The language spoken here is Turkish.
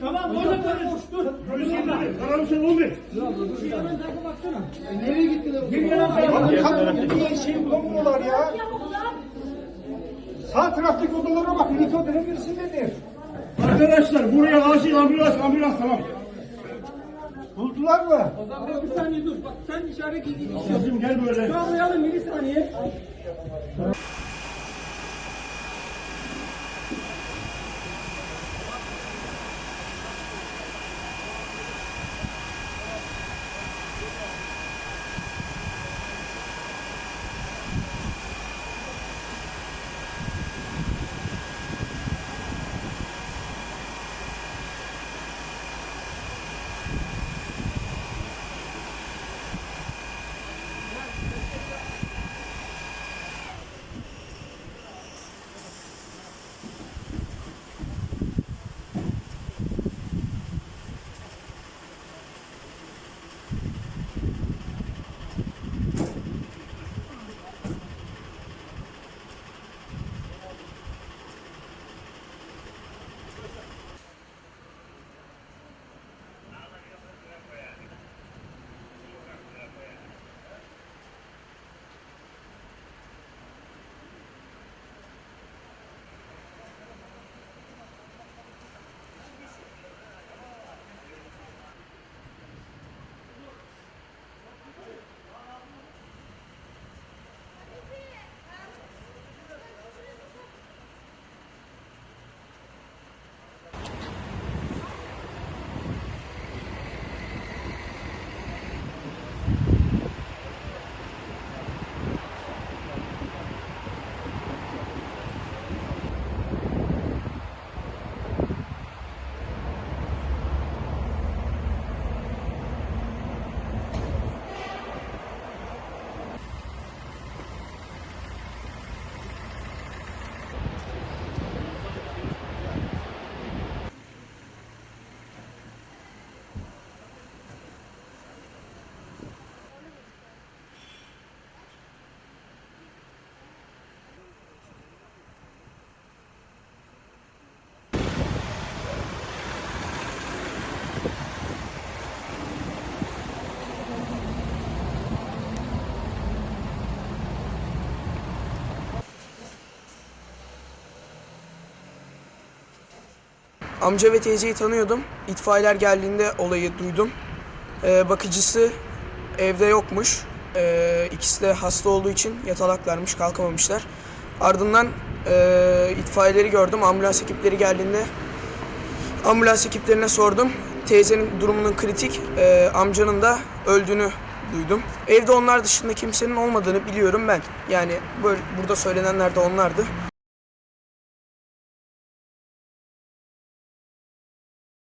Tamam orada konuş. Dur. Karanlık sen 11. Nereye gittiler? Geri yalan tarafa. Diye şey bulamadılar ya. Sağ taraftaki odalara bak. İlk odanın birisindedir. Arkadaşlar buraya acil ambulans ambulans tamam. Buldular mı? Abi bir saniye dur. Bak sen işaret edin. Kızım gel böyle. Şu an bir saniye. Amca ve teyzeyi tanıyordum. İtfaiyeler geldiğinde olayı duydum. Ee, bakıcısı evde yokmuş. Ee, ikisi de hasta olduğu için yatalaklarmış, kalkamamışlar. Ardından e, itfaiyeleri gördüm. Ambulans ekipleri geldiğinde ambulans ekiplerine sordum. Teyzenin durumunun kritik, e, amcanın da öldüğünü duydum. Evde onlar dışında kimsenin olmadığını biliyorum ben. Yani böyle burada söylenenler de onlardı.